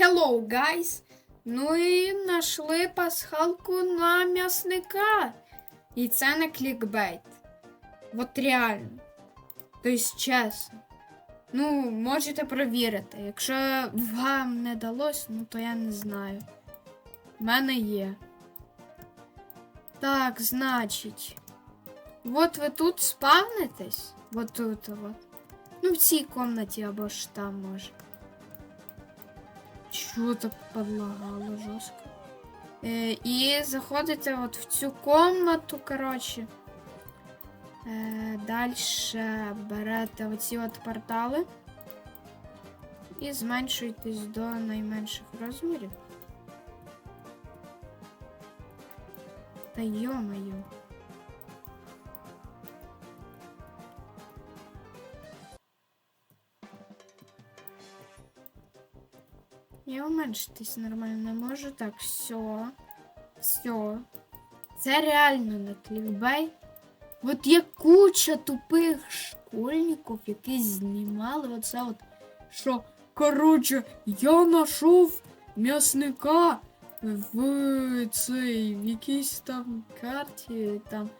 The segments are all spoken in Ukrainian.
hello, guys! Ну і знайшли пасхалку на м'ясника. І це не клікбейт. От реально. Тобто, чесно. Ну, можете провірити. Якщо вам не далось, ну то я не знаю. В мене є. Так, значить. От ви тут спавнитесь. Вот тут вот. Ну, в цій комнаті або ж там може. Чого так подлагало жорстко? Е, і заходите от в цю комнату, коротше. Е, Далі берете оці от портали і зменшуєтесь до найменших розмірів. Та йо-моє. Я уменьшитись нормально не можу. Так, все. Все. Це реально не клікбейт. От є куча тупих школьників, які знімали оце от, що, коротше, я знайшов м'ясника в цей, в якійсь там карті, там,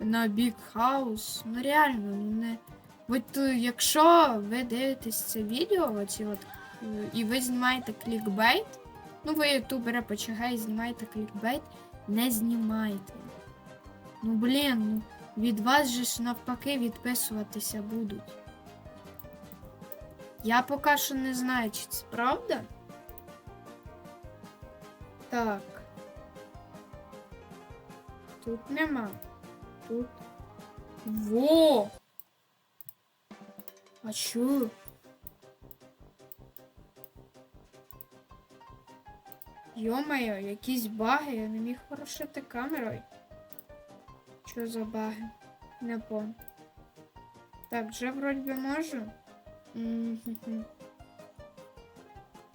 на Big House. Ну реально, ну не. От е, якщо ви дивитесь це відео, оці от, і ви знімаєте клікбейт, ну ви ютубери почагай, знімаєте клікбейт, не знімайте. Ну блін, ну. Від вас же ж навпаки відписуватися будуть. Я поки що не знаю, чи це правда. Так. Тут нема. Тут. Во! А чо? Йо-моє, якісь баги, я не міг порушити камерою. Що за баги? Не пон. Так, вже вроді би можу.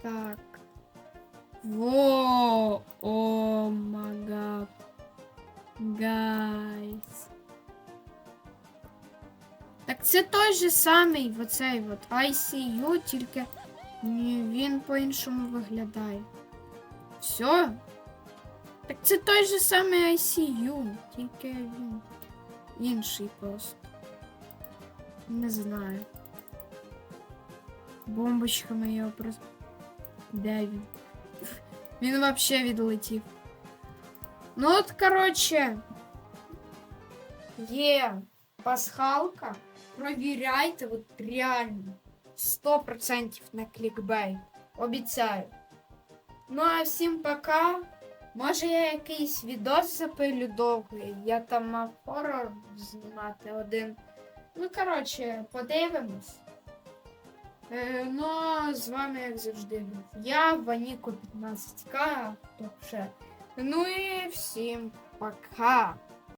Так. Во! О мага. Гайс. Так це той же самий оцей от ICU, тільки він по-іншому виглядає. Все? Так це той же самий ICU, тільки він інший просто. Не знаю. Бомбочками його просто. Де він? Він вообще відлетів. Ну от, коротше. Є пасхалка. Провіряйте, от реально. 100% на клікбейт. Обіцяю. Ну а всім пока. Може я якийсь відос запилю довгий. Я там мав хорор знімати один. Ну, коротше, подивимось. Е, ну, з вами, як завжди, я, Ваніко 15К, то ще. Ну і всім пока.